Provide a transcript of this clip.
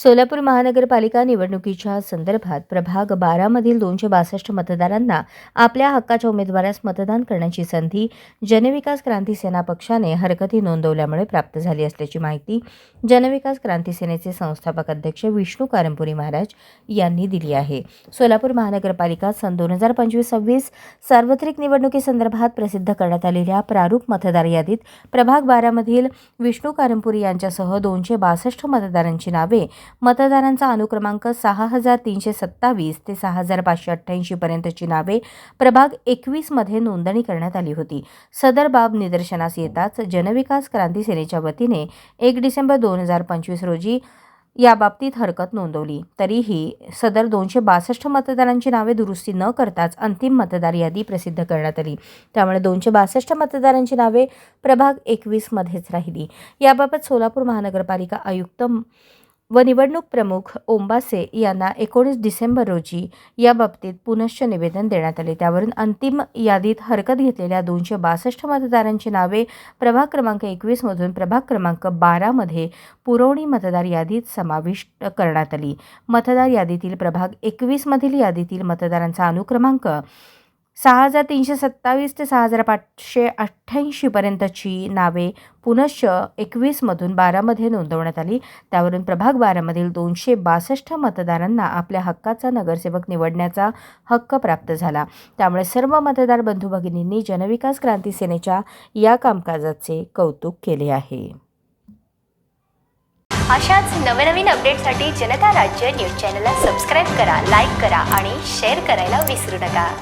सोलापूर महानगरपालिका निवडणुकीच्या संदर्भात प्रभाग बारामधील दोनशे बासष्ट मतदारांना आपल्या हक्काच्या उमेदवारास मतदान करण्याची संधी जनविकास क्रांती सेना पक्षाने हरकती नोंदवल्यामुळे प्राप्त झाली असल्याची माहिती जनविकास क्रांती सेनेचे संस्थापक अध्यक्ष विष्णू कारंपुरी महाराज यांनी दिली आहे. सोलापूर महानगरपालिका सन दोन हजार पंचवीस सव्वीस सार्वत्रिक निवडणुकीसंदर्भात प्रसिद्ध करण्यात आलेल्या प्रारूप मतदार यादीत प्रभाग बारामधील विष्णू कारंपुरी यांच्यासह दोनशे बासष्ट मतदारांची नावे मतदारांचा अनुक्रमांक सहा हजार तीनशे सत्तावीस ते सहा हजार पाचशे अठ्ठ्याऐंशी पर्यंतची नावे प्रभाग एकवीसमध्ये नोंदणी करण्यात आली होती. सदर बाब निदर्शनास येताच जनविकास क्रांती सेनेच्या वतीने एक डिसेंबर दोन हजार पंचवीस रोजी याबाबतीत हरकत नोंदवली. तरीही सदर दोनशे बासष्ट मतदारांची नावे दुरुस्ती न करताच अंतिम मतदार यादी प्रसिद्ध करण्यात आली. त्यामुळे दोनशे बासष्ट मतदारांची नावे प्रभाग एकवीसमध्येच राहिली. याबाबत सोलापूर महानगरपालिका आयुक्त व निवडणूक प्रमुख ओंबासे यांना एकोणीस डिसेंबर रोजी याबाबतीत पुनश्च निवेदन देण्यात आले. त्यावरून अंतिम यादीत हरकत घेतलेल्या दोनशे बासष्ट मतदारांची नावे प्रभाग क्रमांक एकवीसमधून प्रभाग क्रमांक बारामध्ये पुरवणी मतदार यादीत समाविष्ट करण्यात आली. मतदार यादीतील प्रभाग एकवीसमधील यादीतील मतदारांचा अनुक्रमांक सहा हजार तीनशे सत्तावीस ते सहा हजार पाचशे अठ्ठ्याऐंशीपर्यंतची नावे पुनश्च एकवीसमधून बारामध्ये नोंदवण्यात आली. त्यावरून प्रभाग बारामधील दोनशे बासष्ट मतदारांना आपल्या हक्काचा नगरसेवक निवडण्याचा हक्क प्राप्त झाला. त्यामुळे सर्व मतदार बंधू भगिनींनी जनविकास क्रांती सेनेच्या या कामकाजाचे कौतुक केले आहे. अशाच नवनवीन अपडेटसाठी जनता राज्य न्यूज चॅनलला सबस्क्राईब करा लाईक करा आणि शेअर करायला विसरू नका.